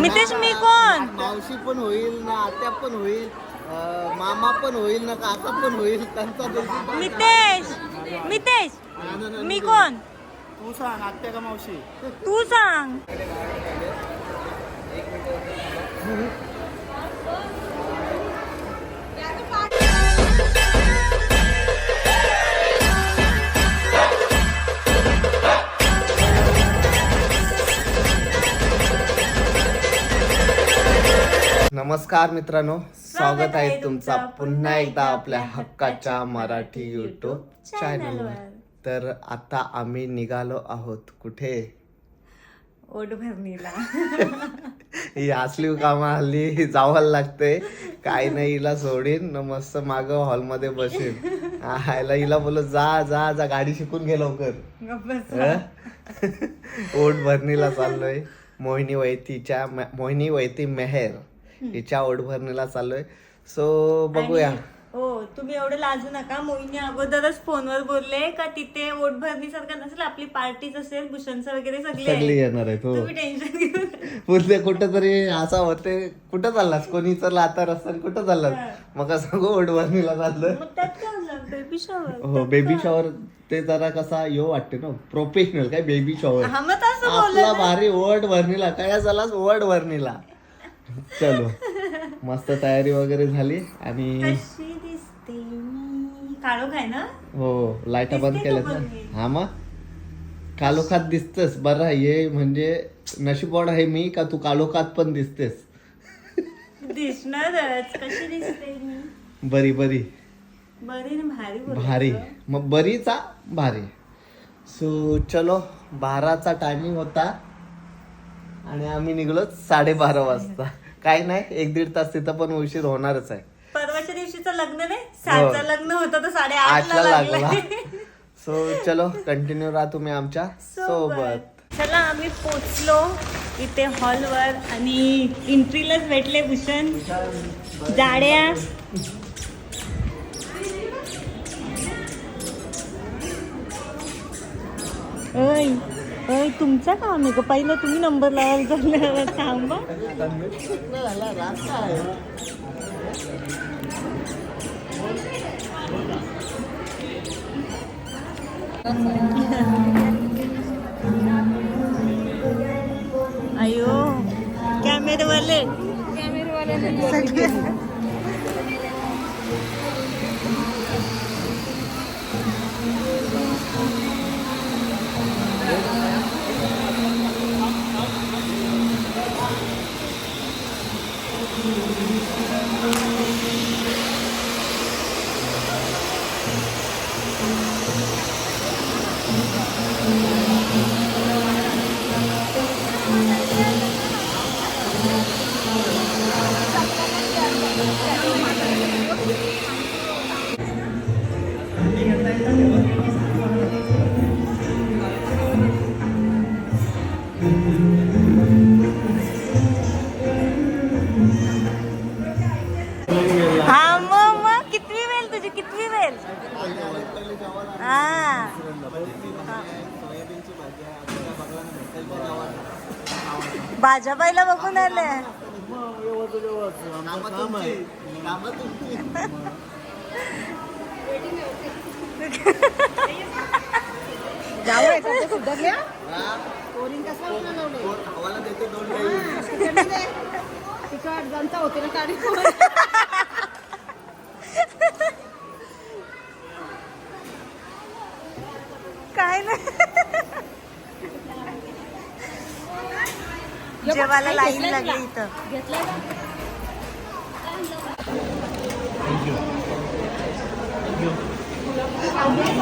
मितेश मी कोण? मावशी पण होईल ना आत्या पण होईल अं, मामा पण होईल ना काका पण होईल त्यांचा मितेश मितेश मी कोण? तू सांग आत्या का मावशी? तू सांग. नमस्कार मित्रांनो स्वागत आहे तुमचा पुन्हा एकदा आपल्या हक्काच्या मराठी युट्यूब चॅनलवर तर आता आम्ही निघालो आहोत. कुठे? ओढ भरणीला ही असली कामं हल्ली जावं लागते काही नाही हिला सोडीन न मस्त माग हॉलमध्ये बसेन. आयला हिला बोल जा जा जा गाडी शिकून घे लवकर? ओढ भरणीला चाललोय. मोहिनी वैतीच्या मोहिनी वैती मेहर. हिच्या ओढ भरणीला चाललोय. सो बघूया. हो तुम्ही एवढं लाजू नका. मोहिनी अगोदरच फोनवर बोलले का तिथे ओढ भरणी सारखं नसेल आपली पार्टीच असेल भूषणचं वगैरे सगळे. येणार आहेत हो. तुम्ही टेन्शन घेऊ नका. पुढे कुठं तरी असा होते कुठं चाललास? कोणी तर आता रस्त्याने कुठं चाललास? मग सांगू ओढ भरणीला चाललोय. मग त्यात काय बेबी शॉवर हो बेबी शॉवर ते जरा कसा यो वाटते ना प्रोफेशनल काय बेबी शॉवर हा मग तसं आपला भारी वर्ड भरणीला काय झालास वर्ड भरणीला चलो. मस्त तयारी वगैरे झाली आणि कशी दिसते मी? काळोख आहे ना? हो लाईटा बंद दिसते केल्यात ना. मी. हा मग? कालोखात दिसतेस. बरं हे म्हणजे नशीबवाड आहे मी का तू कालोखात पण दिसतेस? दिसणारच कशी दिसते मी? बरी बरी. बरी ना भारी. भारी. मग बरीचा भारी. सो चलो बाराचा टायमिंग होता आणि आम्ही निघलो साडेबारा वाजता. काही नाही एक दीड तास तिथं पण उशीर होणारच आहे. परवाच्या दिवशीचं लग्न नाही? सातचं लग्न होतं तर साडेआठ आठला ला लागला. लागलं. सो चलो कंटिन्यू राहा तुम्ही आमच्या. सोबत. चला आम्ही पोचलो इथे हॉलवर आणि एंट्रीलाच भेटले भूषण. जाड्या. ओय. ओय तुमचा काम आहे का पहिलं तुम्ही नंबर लावायला चालल्यावर थांबा. अयो कॅमेरेवाले सगळे भाज्या पहिला बघून आले. काय नाही. जेवायला लाईन लागली इथं.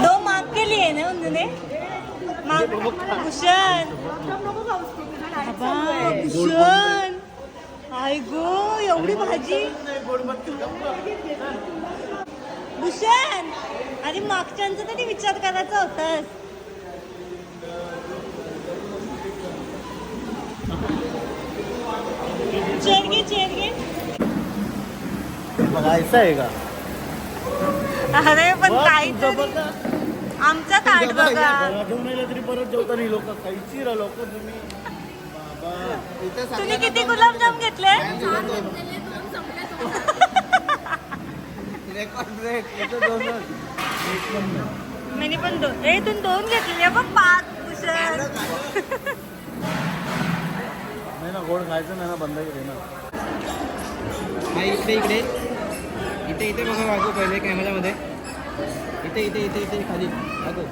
दो माग केली आहे ना उन्होंने माग भूषण. भूषण. आय गो एवढी भाजी. भूषण अरे मागच्यांचा तरी विचार करायचा होतास. चेर घे चेर घे बघायचं आहे का? अरे पण बघा. आमचा ताट बघा घेऊन तरी परत जेवता नाही लोक. खायची लोक तुम्ही. तुम्ही किती गुलाबजाम घेतले. मी पण दोन. ए तुम्ही दोन घेतलेले बघ पाच नाही ना गोड खायचं नाही ना बंद केले ना नाही इकडे इकडे. इथे इथे बघा वाचू पहिले कॅमेऱ्यामध्ये इथे इथे इथे इथे खाली. वागू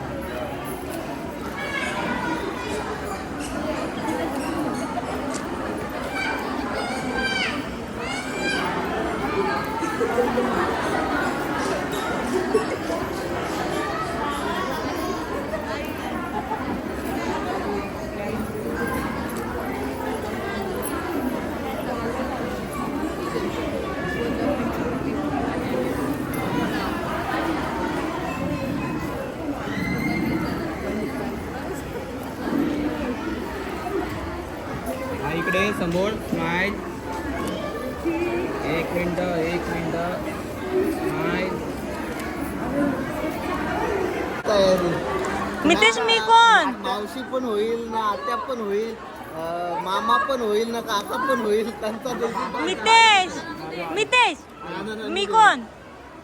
हा इकडे समोर स्माईल एक मिनटं एक मिनटं. स्माईल मितेश मी कोण? मावशी पण होईल ना आत्या पण होईल मामा पण होईल ना काका पण होईल त्यांचा मितेश मितेश मी कोण?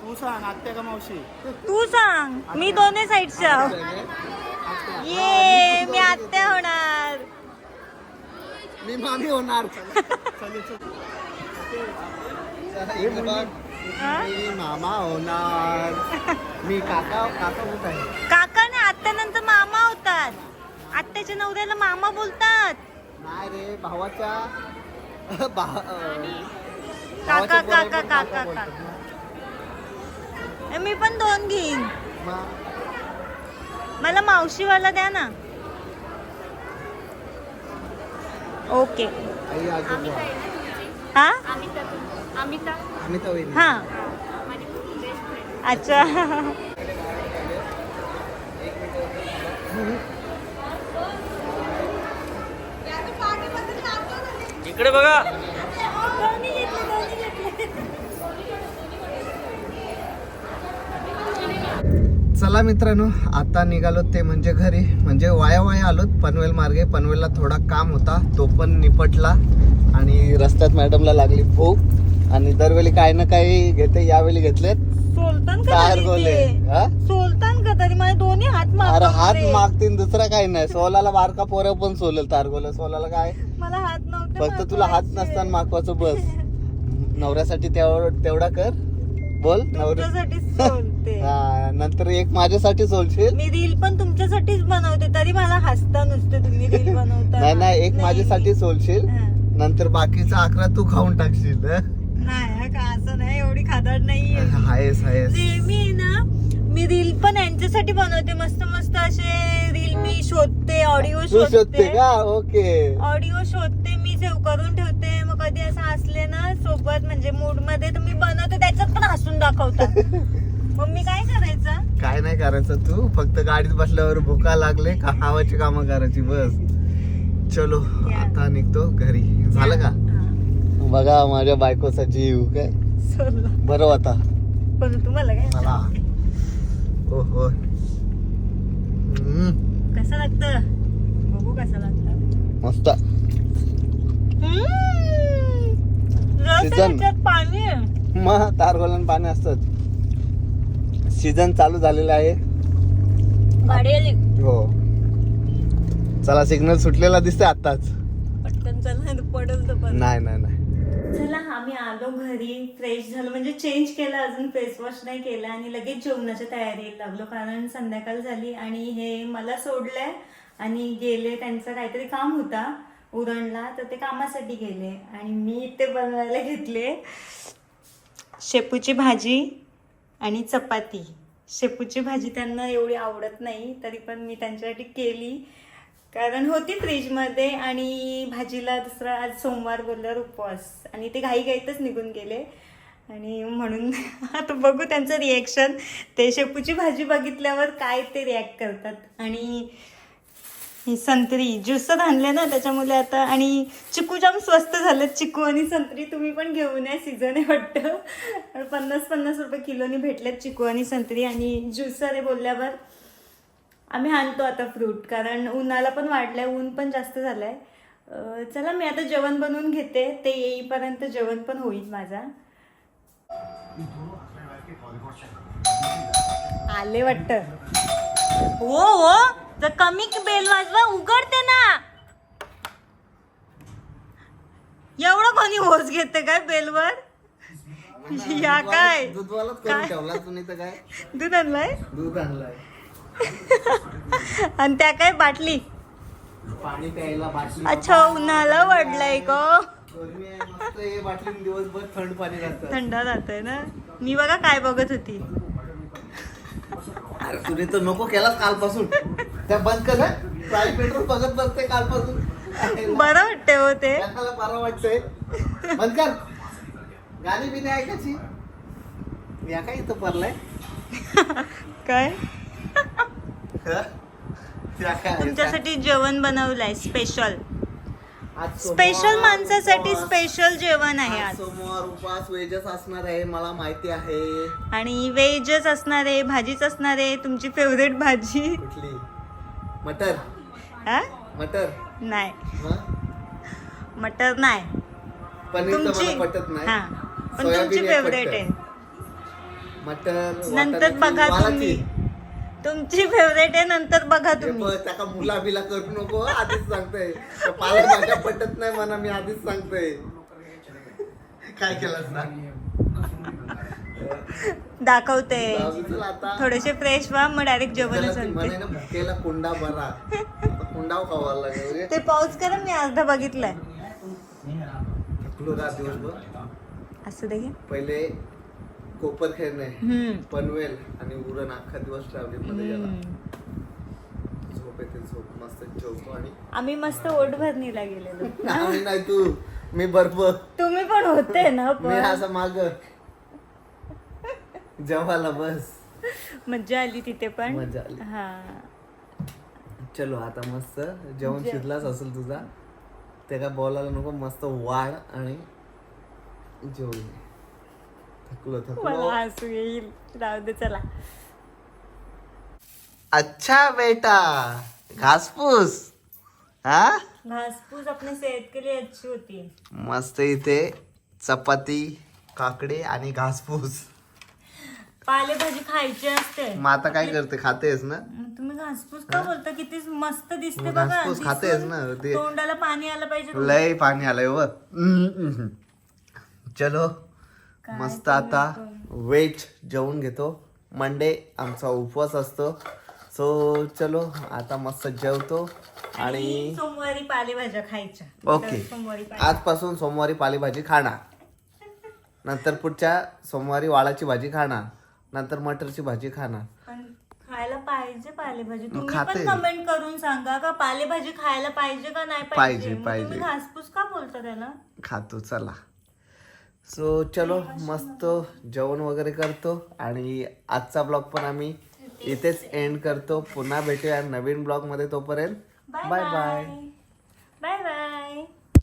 तू सांग आत्या का मावशी? तू सांग. मी दोन्ही साईडच्या. ये मी आत्या होणार. मी मामी होणार? मी मामा होणार. मी काका काका होत आहे. काका नाही आत्यानंतर मामा होतात. आत्याच्या नवऱ्याला मामा बोलतात. नाही रे भावाच्या भा- अं, काका भावाच्या पोराला काका पण काका काका ना. मी पण दोन घेईन. मला मावशीवाला द्या ना. ओके. हा? हा. अच्छा. इकडे बघा. चला मित्रांनो आता निघालो ते म्हणजे घरी. म्हणजे वाया वाया आलोत पनवेल मार्गे. पनवेलला थोडा काम होता तो पण निपटला. आणि रस्त्यात मॅडमला लागली भूक. आणि दरवेळी काही ना काही घेते यावेळी चार तरी गोले? हा? सोलतान का तरी? माझे दोन्ही हात अरे हात. मागतील दुसरा काही नाही. सोलाला बारका पोरं पण सोलेल तारगोला सोलाला काय? मला हात नव्हते फक्त तुला हात. नसताना मागवायचं बस. नवऱ्यासाठी तेवढं तेवढा कर. बोल. नवऱ्या तुमच्यासाठी सोलते हा, नंतर एक माझ्यासाठी सोलशील मी रील पण तुमच्यासाठीच बनवते तरी मला हसता नुसते तुम्ही रील बनवता. नाही नाही एक माझ्यासाठी सोलशील हा. नंतर बाकीचा अकरा तू खाऊन टाकशील हं? नाही हा का असं नाही एवढी खादाड नाही हायस हायस. नेहमी आहे ना मी रील पण यांच्यासाठी बनवते मस्त मस्त असे रील मी शोधते ऑडिओ तू शोधते शोधते. का? ओके. ऑडिओ शोधते मी सेव्ह करून ठेवते. कधी असं असले ना सोबत म्हणजे मूडमध्ये मी बनवते त्याच्यात पण हसून दाखवतात. मग मी काय करायचं? काय नाही करायचं तू फक्त गाडीत बसल्यावर भुका लागले का हवाची कामं करायची बस. चलो आता निघतो घरी. झालं का? हा, बघा माझ्या बायकोचा जीव काय? सोडलं. बरं होता पण तुम्हाला काय मला हो हो. हम्म, कसं लागतं? बघू कसं लागतं. मस्त. पाणी आहे. मग तारगोलन पाणी असतात सीझन चालू झालेला आहे. हो. चला सिग्नल सुटलेला दिसतोय आताच पटकन चल पडल तर नाही नाही नाही. चला आम्ही आलो घरी. फ्रेश झालो. म्हणजे चेंज केलं अजून. फेस वॉश नाही केलं आणि लगेच जेवणाच्या तयारीत लागलो. कारण संध्याकाळ झाली आणि हे मला सोडलंय. आणि गेले त्यांचं काहीतरी काम होता. उरणला तर ते कामासाठी गेले. आणि मी ते बनवायला घेतले. शेपूची भाजी आणि चपाती. शेपूची भाजी त्यांना एवढी आवडत नाही तरी पण मी त्यांच्यासाठी केली. कारण होती फ्रीजमध्ये आणि भाजीला दुसरा आज सोमवार बोलल्यावर उपवास. आणि ते घाईघाईतच निघून गेले. आणि म्हणून आता बघू त्यांचं रिॲक्शन ते शेपूची भाजी बघितल्यावर काय ते रिॲक्ट करतात. आणि ही संत्री ज्यूसच आणले ना त्याच्यामुळे आता. आणि चिकू जाम स्वस्त झालं चिकू आणि संत्री तुम्ही पण घेऊन या सीझन आहे वाटतं. पन्नास पन्नास रुपये किलोनी भेटलेत चिकू आणि संत्री आणि ज्यूसर आहे बोलल्यावर आम्ही आणतो आता फ्रूट कारण उन्हाला पण वाढलंय ऊन पण जास्त झालंय. आहे चला मी आता जेवण बनवून घेते ते येईपर्यंत जेवण पण होईल माझा. आले वाटतं. हो हो. जर कमी बेल वाजवा उघडते ना. एवढं कोणी होस घेते काय बेलवर? या काय? दूध आणलंय? दूध आणलंय. आणि त्या काय बाटली? पाणी प्यायला बाटली अच्छा उन्हाला वाढलाय ग. दिवसभर थंड पाणी थंड ना. मी बघा काय बघत होती. अरे तुने तर नको केलास कालपासून. त्या बंद कर प्राईम पेट्रोल बघत बसते कालपासून. बरं वाटते हो ते. त्याला बरं वाटतंय. बंद कर. गाणी ऐकायची. या काय इथं पडलाय. काय? तुमच्यासाठी जेवण बनवलंय स्पेशल स्पेशल माणसासाठी. स्पेशल जेवण आहे आज सोमवार उपास वेजच असणार आहे मला माहिती आहे. आणि व्हेजच असणार आहे भाजीच असणार आहे तुमची फेवरेट भाजी. कुठली? मटर. हा? मटर. नाही. हं? मटर नाही. पनीर तर तुमची मला पटत नाही. हा. पण सोयाबीन तुमची एक फेवरेट पटतं. आहे. मटर नंतर वाटाण्याची, बघा वालाची. तुम्ही. तुमची फेवरेट आहे नंतर बघा हे तुम्ही. बघ, त्याका मुला बिला करू नको आधीच सांगतोय. त्या पालेभाज्या पटत नाही म्हणा मी आधीच सांगतोय. काय केलंस ना? दाखवते. थोडेसे फ्रेश व्हा मग डायरेक्ट जेवणच आणते. कुंडा बरा. आता कुंडाव खावा लागेल रे. ते पाऊस करा मी अर्धा बघितलाय. असं दे. पहिले कोपर खेळणे पनवेल आणि उरण अख्खा दिवस ट्रॅव्हलिंगमध्ये गेला. हम्म. झोप येते झोप मस्त आणि आम्ही मस्त ओट भरणीला गेलेलो. नाही तू मी बर्फ तुम्ही पण होते ना मी असं माग जेवायला बस. मज्जा आली तिथे पण? मजा आली. हा. चलो आता मस्त जेवण जेव. शिजलाच असेल तुझा ते काय बोलायला नको मस्त वाढ आणि जेवण. थकलो थकलो. मला हसू येईल. राहू दे चला. अच्छा बेटा. घासपूस. हा? घासपूस अपने सेहत के लिए अच्छी होती. मस्त इथे चपाती काकडे आणि घासपूस. पालेभाजी खायची असते. मग आता काय करते? खातेस ना? तुम्ही घासपूस का बोलता? किती मस्त दिसते मग बघा घासपूस खातेस दिसून ना, ते- तोंडाला पाणी आलं पाहिजे. लय पाणी आलंय व चलो काय मस्त आता. वेट जेवून घेतो. मंडे आमचा उपवास असतो. सो चलो आता मस्त जेवतो आणि सोमवारी पालेभाज्या खायच्या. ओके. तर सोमवारी पाले- आजपासून सोमवारी पालेभाजी खाणार. नंतर पुढच्या सोमवारी वाळाची भाजी खाणार. नंतर मटरची भाजी खाणार. पण खायला पाहिजे पालेभाजी. तुम्ही खाते. पण कमेंट करून सांगा का पालेभाजी खायला पाहिजे का नाही पाहिजे, मग पाहिजे. तुम्ही घासपूस का बोलता त्याला? खातो चला. सो चलो मस्त जेवण वगैरे करतो आणि आजचा ब्लॉग पण आम्ही इथेच एंड करतो. पुन्हा भेटूया नवीन ब्लॉगमध्ये तोपर्यंत बाय बाय